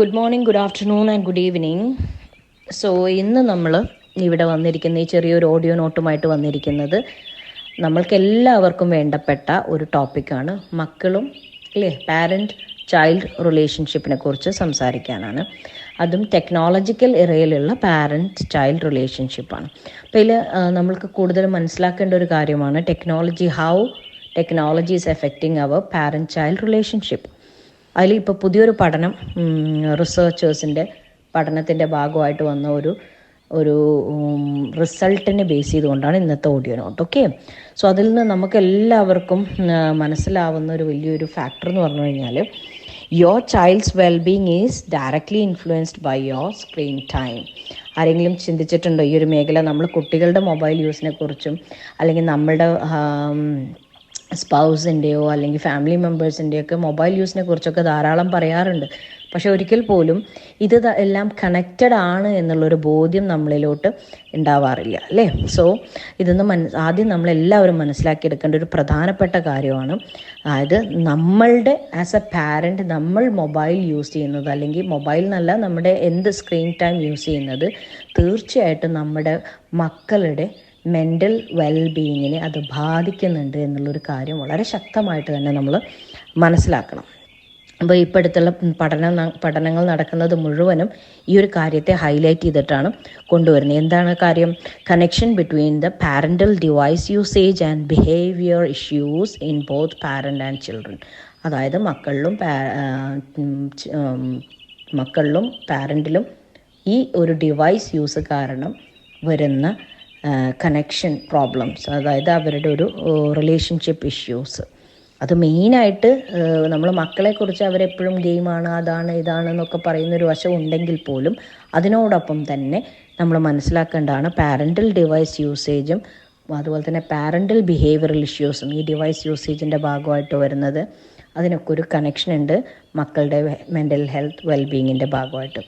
Good morning good afternoon and good evening so ഇന്ന് നമ്മൾ ഇവിടെ വന്നിരിക്കുന്ന ഈ ചെറിയൊരു ഓഡിയോ നോട്ടുമായിട്ട് വന്നിരിക്കുന്നത് നമ്മൾക്ക് എല്ലാവർക്കും വേണ്ടപ്പെട്ട ഒരു ടോപ്പിക്കാണ് മക്കളും അല്ലേ പാരന്റ് ചൈൽഡ് റിലേഷൻഷിപ്പിനെ കുറിച്ച് സംസാരിക്കാനാണ്. അതും ടെക്നോളജിക്കൽ ഇറയിലുള്ള പാരന്റ് ചൈൽഡ് റിലേഷൻഷിപ്പാണ് അപ്പോൾ ഇതിൽ നമ്മൾക്ക് കൂടുതൽ മനസ്സിലാക്കേണ്ട ഒരു കാര്യമാണ് technology how technology is affecting our parent child relationship അതിൽ ഇപ്പോൾ പുതിയൊരു പഠനം റിസർച്ചേഴ്സിന്റെ പഠനത്തിന്റെ ഭാഗമായിട്ട് വന്ന ഒരു ഒരു റിസൾട്ടിനെ ബേസ് ചെയ്തുകൊണ്ടാണ് ഇന്നത്തെ ഓഡിയോ നോട്ട് ഓക്കെ സോ അതിൽ നിന്ന് നമുക്ക് എല്ലാവർക്കും മനസ്സിലാവുന്ന ഒരു വലിയൊരു ഫാക്ടർ എന്ന് പറഞ്ഞു കഴിഞ്ഞാൽ your child's wellbeing is directly influenced by your screen time ആരെങ്കിലും ചിന്തിച്ചിട്ടുണ്ടോ? ഈ ഒരു മേഖല നമ്മൾ കുട്ടികളുടെ മൊബൈൽ യൂസിനെ കുറിച്ചും അല്ലെങ്കിൽ നമ്മളുടെ സ്പൗസിന്റെയോ അല്ലെങ്കിൽ ഫാമിലി മെമ്പേഴ്സിന്റെയോ ഒക്കെ മൊബൈൽ യൂസിനെ കുറിച്ചൊക്കെ ധാരാളം പറയാറുണ്ട്. പക്ഷെ ഒരിക്കൽ പോലും ഇത് എല്ലാം കണക്റ്റഡ് ആണ് എന്നുള്ളൊരു ബോധ്യം നമ്മളിലോട്ട് ഉണ്ടാവാറില്ല അല്ലേ? സോ ഇതൊന്ന് മന ആദ്യം നമ്മളെല്ലാവരും മനസ്സിലാക്കിയെടുക്കേണ്ട ഒരു പ്രധാനപ്പെട്ട കാര്യമാണ്. അതായത് നമ്മളുടെ ആസ് എ പാരന്റ് നമ്മൾ മൊബൈൽ യൂസ് ചെയ്യുന്നത് അല്ലെങ്കിൽ മൊബൈൽ എന്നല്ല നമ്മുടെ എന്ത് സ്ക്രീൻ ടൈം യൂസ് ചെയ്യുന്നത് തീർച്ചയായിട്ടും നമ്മുടെ മക്കളുടെ മെന്റൽ വെൽബീയിങ്ങിനെ അത് ബാധിക്കുന്നുണ്ട് എന്നുള്ളൊരു കാര്യം വളരെ ശക്തമായിട്ട് തന്നെ നമ്മൾ മനസ്സിലാക്കണം. അപ്പോൾ ഇപ്പോൾ അടുത്തുള്ള പഠന പഠനങ്ങൾ നടക്കുന്നത് മുഴുവനും ഈ ഒരു കാര്യത്തെ ഹൈലൈറ്റ് ചെയ്തിട്ടാണ് കൊണ്ടുവരുന്നത്. എന്താണ് കാര്യം? Connection between the parental device usage and behaviour issues in both parent and children അതായത് മക്കളിലും മക്കളിലും പാരന്റിലും ഈ ഒരു ഡിവൈസ് യൂസ് കാരണം വരുന്ന കണക്ഷൻ പ്രോബ്ലംസ് അതായത് അവരുടെ ഒരു റിലേഷൻഷിപ്പ് ഇഷ്യൂസ് അത് മെയിനായിട്ട് നമ്മൾ മക്കളെക്കുറിച്ച് അവരെപ്പോഴും ഗെയിമാണ് അതാണ് ഇതാണ് എന്നൊക്കെ പറയുന്നൊരു വശം ഉണ്ടെങ്കിൽ പോലും അതിനോടൊപ്പം തന്നെ നമ്മൾ മനസ്സിലാക്കേണ്ടതാണ് പാരന്റൽ ഡിവൈസ് യൂസേജും അതുപോലെ തന്നെ പാരന്റൽ ബിഹേവിയറൽ ഇഷ്യൂസും ഈ ഡിവൈസ് യൂസേജിന്റെ ഭാഗമായിട്ട് വരുന്നത്. അതിനൊക്കെ ഒരു കണക്ഷൻ ഉണ്ട് മക്കളുടെ മെന്റൽ ഹെൽത്ത് വെൽബീങ്ങിന്റെ ഭാഗമായിട്ട്.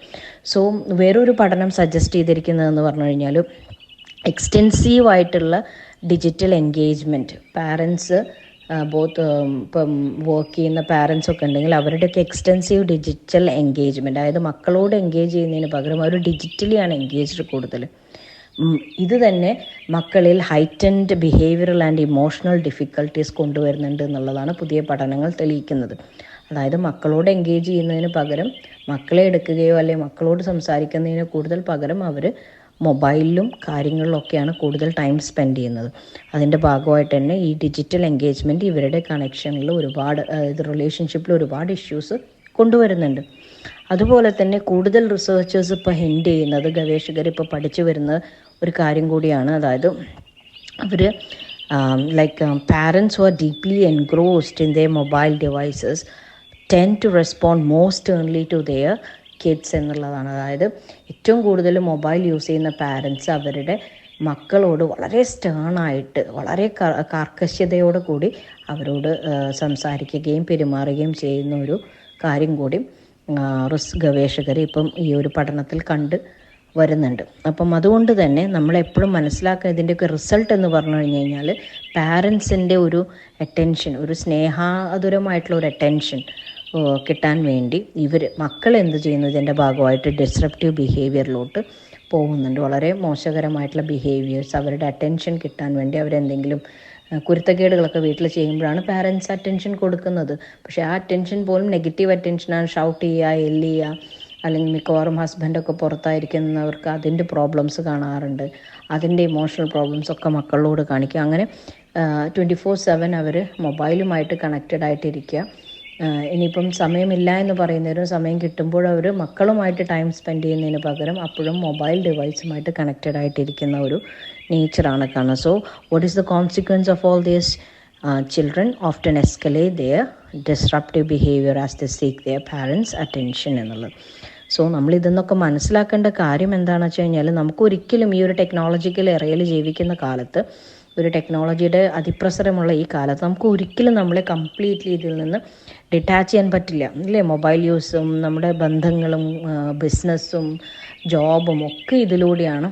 സോ വേറൊരു പഠനം സജസ്റ്റ് ചെയ്തിരിക്കുന്നതെന്ന് പറഞ്ഞു കഴിഞ്ഞാൽ എക്സ്റ്റെൻസീവ് ആയിട്ടുള്ള ഡിജിറ്റൽ എൻഗേജ്മെന്റ് പാരൻസ് ബോത്ത് ഇപ്പം വർക്ക് ചെയ്യുന്ന പാരൻസ് ഒക്കെ ഉണ്ടെങ്കിൽ അവരുടെയൊക്കെ എക്സ്റ്റെൻസീവ് ഡിജിറ്റൽ എൻഗേജ്മെന്റ് അതായത് മക്കളോട് എൻഗേജ് ചെയ്യുന്നതിന് പകരം അവർ ഡിജിറ്റലിയാണ് എൻഗേജ്ഡ് കൂടുതൽ. ഇത് തന്നെ മക്കളിൽ heightened behavioural and emotional difficulties കൊണ്ടുവരുന്നുണ്ട് എന്നുള്ളതാണ് പുതിയ പഠനങ്ങൾ തെളിയിക്കുന്നത്. അതായത് മക്കളോട് എൻഗേജ് ചെയ്യുന്നതിന് പകരം മക്കളെ എടുക്കുകയോ അല്ലെങ്കിൽ മക്കളോട് സംസാരിക്കുന്നതിന് കൂടുതൽ പകരം അവർ മൊബൈലിലും കാര്യങ്ങളിലൊക്കെയാണ് കൂടുതൽ ടൈം സ്പെൻഡ് ചെയ്യുന്നത്. അതിന്റെ ഭാഗമായിട്ട് തന്നെ ഈ ഡിജിറ്റൽ എൻഗേജ്മെന്റ് ഇവരുടെ കണക്ഷനിൽ ഒരുപാട് ഇത് റിലേഷൻഷിപ്പിൽ ഒരുപാട് ഇഷ്യൂസ് കൊണ്ടുവരുന്നുണ്ട്. അതുപോലെ തന്നെ കൂടുതൽ റിസർച്ചേഴ്സ് ഇപ്പോൾ ഹിൻഡ് ചെയ്യുന്നത് ഗവേഷകർ ഇപ്പോൾ പഠിച്ചു വരുന്ന ഒരു കാര്യം കൂടിയാണ്. അതായത് അവർ like parents are deeply engrossed in the mobile devices tend to respond most ഏൺലി to their kids എന്നുള്ളതാണ്. അതായത് ഏറ്റവും കൂടുതൽ മൊബൈൽ യൂസ് ചെയ്യുന്ന പാരൻസ് അവരുടെ മക്കളോട് വളരെ സ്റ്റേണായിട്ട് വളരെ കാർക്കശ്യതയോട് കൂടി അവരോട് സംസാരിക്കുകയും പെരുമാറുകയും ചെയ്യുന്ന ഒരു കാര്യം കൂടി റിസ് ഗവേഷകർ ഇപ്പം ഈ ഒരു പഠനത്തിൽ കണ്ട് വരുന്നുണ്ട്. അപ്പം അതുകൊണ്ട് തന്നെ നമ്മളെപ്പോഴും മനസ്സിലാക്കുക ഇതിന്റെയൊക്കെ റിസൾട്ട് എന്ന് പറഞ്ഞു കഴിഞ്ഞ് കഴിഞ്ഞാൽ പാരൻസിന്റെ ഒരു അറ്റൻഷൻ ഒരു സ്നേഹാതുരമായിട്ടുള്ള ഒരു അറ്റൻഷൻ കിട്ടാൻ വേണ്ടി ഇവർ മക്കൾ എന്ത് ചെയ്യുന്നു ഇതിന്റെ ഭാഗമായിട്ട് ഡിസ്ട്രപ്റ്റീവ് ബിഹേവിയറിലോട്ട് പോകുന്നുണ്ട്. വളരെ മോശകരമായിട്ടുള്ള ബിഹേവിയേഴ്സ് അവരുടെ അറ്റൻഷൻ കിട്ടാൻ വേണ്ടി അവരെന്തെങ്കിലും കുരുത്തക്കേടുകളൊക്കെ വീട്ടിൽ ചെയ്യുമ്പോഴാണ് പാരൻസ് അറ്റൻഷൻ കൊടുക്കുന്നത്. പക്ഷേ ആ അറ്റൻഷൻ പോലും നെഗറ്റീവ് അറ്റൻഷനാണ് ഷൗട്ട് ചെയ്യുക എല്ല് ചെയ്യുക അല്ലെങ്കിൽ മിക്കവാറും ഹസ്ബൻഡൊക്കെ പുറത്തായിരിക്കുന്നവർക്ക് അതിന്റെ പ്രോബ്ലംസ് കാണാറുണ്ട്. അതിന്റെ ഇമോഷണൽ പ്രോബ്ലംസ് ഒക്കെ മക്കളോട് കാണിക്കുക. അങ്ങനെ ട്വന്റി ഫോർ സെവൻ അവർ മൊബൈലുമായിട്ട് കണക്റ്റഡ് ആയിട്ടിരിക്കുക. ഇനിയിപ്പം സമയമില്ല എന്ന് പറയുന്നവരും സമയം കിട്ടുമ്പോൾ അവർ മക്കളുമായിട്ട് ടൈം സ്പെൻഡ് ചെയ്യുന്നതിന് പകരം അപ്പോഴും മൊബൈൽ ഡിവൈസുമായിട്ട് കണക്റ്റഡ് ആയിട്ടിരിക്കുന്ന ഒരു നേച്ചറാണ് കാണുന്നത് so what is the consequence of all these children often escalate the disruptive behaviour as the seek their parents attention എന്നുള്ളത്. സോ നമ്മൾ ഇതെന്നൊക്കെ മനസ്സിലാക്കേണ്ട കാര്യം എന്താണെന്ന് വെച്ച് കഴിഞ്ഞാൽ നമുക്ക് ഒരിക്കലും ഈ ഒരു ടെക്നോളജിക്കൽ എറയിൽ ജീവിക്കുന്ന കാലത്ത് ഒരു ടെക്നോളജിയുടെ അതിപ്രസരമുള്ള ഈ കാലത്ത് നമുക്ക് ഒരിക്കലും നമ്മളെ കംപ്ലീറ്റ്ലി ഇതിൽ നിന്ന് ഡിറ്റാച്ച് ചെയ്യാൻ പറ്റില്ല അല്ലേ? മൊബൈൽ യൂസും നമ്മുടെ ബന്ധങ്ങളും ബിസിനസ്സും ജോബും ഒക്കെ ഇതിലൂടെയാണ്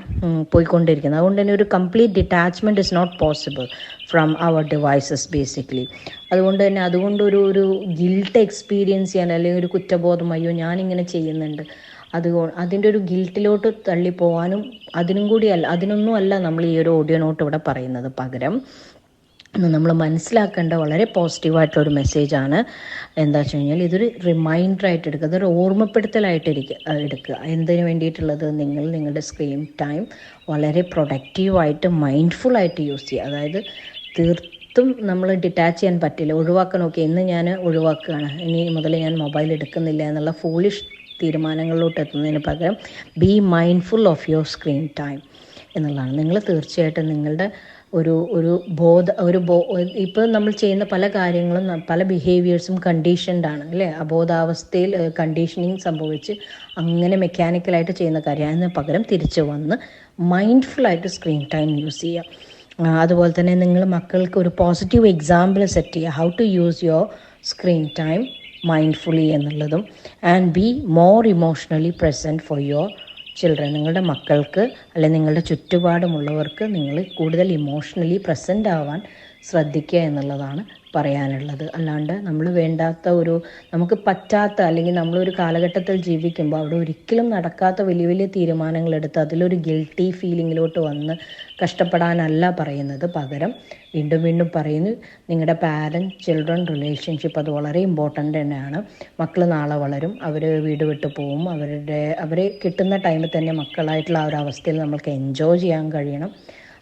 പോയിക്കൊണ്ടിരിക്കുന്നത്. അതുകൊണ്ട് തന്നെ ഒരു complete detachment is not possible from our devices basically അതുകൊണ്ട് തന്നെ അതുകൊണ്ട് ഒരു ഒരു ഗിൽട്ട് എക്സ്പീരിയൻസ് ചെയ്യാൻ അല്ലെങ്കിൽ ഒരു കുറ്റബോധം അയ്യോ ഞാനിങ്ങനെ ചെയ്യുന്നുണ്ട്. അത് അതിന്റെ ഒരു ഗിൽട്ടിലോട്ട് തള്ളിപ്പോവാനും അതിനും കൂടി അല്ല അതിനൊന്നും അല്ല നമ്മൾ ഈ ഒരു ഓഡിയോ നോട്ട് ഇവിടെ പറയുന്നത് പകരം. നമ്മൾ മനസ്സിലാക്കേണ്ട വളരെ പോസിറ്റീവായിട്ടുള്ള ഒരു മെസ്സേജാണ് എന്താ വെച്ച് കഴിഞ്ഞാൽ ഇതൊരു റിമൈൻഡറായിട്ട് എടുക്കുക അതൊരു ഓർമ്മപ്പെടുത്തലായിട്ട് ഇരിക്കുക എടുക്കുക. എന്തിനു വേണ്ടിയിട്ടുള്ളത്? നിങ്ങൾ നിങ്ങളുടെ സ്ക്രീൻ ടൈം വളരെ പ്രൊഡക്റ്റീവായിട്ട് മൈൻഡ്ഫുള്ളായിട്ട് യൂസ് ചെയ്യുക. അതായത് തീർത്തും നമ്മൾ ഡിറ്റാച്ച് ചെയ്യാൻ പറ്റില്ല ഒഴിവാക്കാൻ നോക്കി ഇന്ന് ഞാൻ ഒഴിവാക്കുകയാണ്. ഇനി മുതൽ ഞാൻ മൊബൈൽ എടുക്കുന്നില്ല എന്നുള്ള ഫൂളിഷ് തീരുമാനങ്ങളിലോട്ട് എത്തുന്നതിന് പകരം be mindful of your screen time എന്നുള്ളതാണ്. നിങ്ങൾ തീർച്ചയായിട്ടും നിങ്ങളുടെ ഒരു ഒരു ബോധ ഒരു ബോ ഇപ്പോൾ നമ്മൾ ചെയ്യുന്ന പല കാര്യങ്ങളും പല ബിഹേവിയേഴ്സും കണ്ടീഷൻഡ് ആണ് അല്ലേ? അബോധാവസ്ഥയിൽ കണ്ടീഷനിങ് സംഭവിച്ച് അങ്ങനെ മെക്കാനിക്കലായിട്ട് ചെയ്യുന്ന കാര്യം പകരം തിരിച്ചു വന്ന് മൈൻഡ്ഫുള്ളായിട്ട് സ്ക്രീൻ ടൈം യൂസ് ചെയ്യുക. അതുപോലെ തന്നെ നിങ്ങൾ മക്കൾക്ക് ഒരു പോസിറ്റീവ് എക്സാമ്പിൾ സെറ്റ് ചെയ്യുക. How to use your screen time mindfully എന്നുള്ളതും and be more emotionally present for your children നിങ്ങളുടെ മക്കൾക്ക് അല്ലെങ്കിൽ നിങ്ങളുടെ ചുറ്റുപാടുമുള്ളവർക്ക് നിങ്ങൾ കൂടുതൽ ഇമോഷണലി പ്രസന്റ് ആവാൻ ശ്രദ്ധിക്കുക എന്നുള്ളതാണ് പറയാനുള്ളത്. അല്ലാണ്ട് നമ്മൾ വേണ്ടാത്ത ഒരു നമുക്ക് പറ്റാത്ത അല്ലെങ്കിൽ നമ്മളൊരു കാലഘട്ടത്തിൽ ജീവിക്കുമ്പോൾ അവിടെ ഒരിക്കലും നടക്കാത്ത വലിയ വലിയ തീരുമാനങ്ങൾ എടുത്ത് അതിലൊരു ഗിൽട്ടി ഫീലിങ്ങിലോട്ട് വന്ന് കഷ്ടപ്പെടാനല്ല പറയുന്നത്. പകരം വീണ്ടും വീണ്ടും പറയുന്നു നിങ്ങളുടെ പാരന്റ് ചിൽഡ്രൻ റിലേഷൻഷിപ്പ് അത് വളരെ ഇമ്പോർട്ടന്റ് തന്നെയാണ്. മക്കൾ നാളെ വളരും അവർ വീട് വിട്ട് പോവും അവരുടെ അവരെ കിട്ടുന്ന ടൈമിൽ തന്നെ മക്കളായിട്ടുള്ള ആ ഒരു അവസ്ഥയിൽ നമ്മൾക്ക് എൻജോയ് ചെയ്യാൻ കഴിയണം.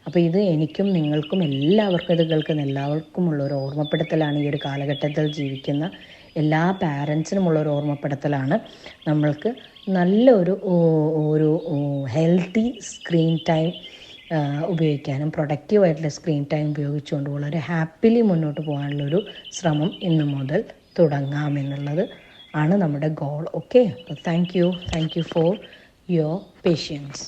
അപ്പോൾ ഇത് എനിക്കും നിങ്ങൾക്കും എല്ലാവർക്കും ഇത് കേൾക്കുന്ന എല്ലാവർക്കും ഉള്ള ഒരു ഓർമ്മപ്പെടുത്തലാണ് ഈ ഒരു കാലഘട്ടത്തിൽ ജീവിക്കുന്ന എല്ലാ പാരൻസിനുമുള്ള ഒരു ഓർമ്മപ്പെടുത്തലാണ്. നമ്മൾക്ക് നല്ലൊരു ഒരു ഹെൽത്തി സ്ക്രീൻ ടൈം ഉപയോഗിക്കാനും പ്രൊഡക്റ്റീവായിട്ടുള്ള സ്ക്രീൻ ടൈം ഉപയോഗിച്ചുകൊണ്ട് വളരെ ഹാപ്പിലി മുന്നോട്ട് പോകാനുള്ളൊരു ശ്രമം ഇന്നു മുതൽ തുടങ്ങാമെന്നുള്ളത് ആണ് നമ്മുടെ goal okay thank you thank you for your patience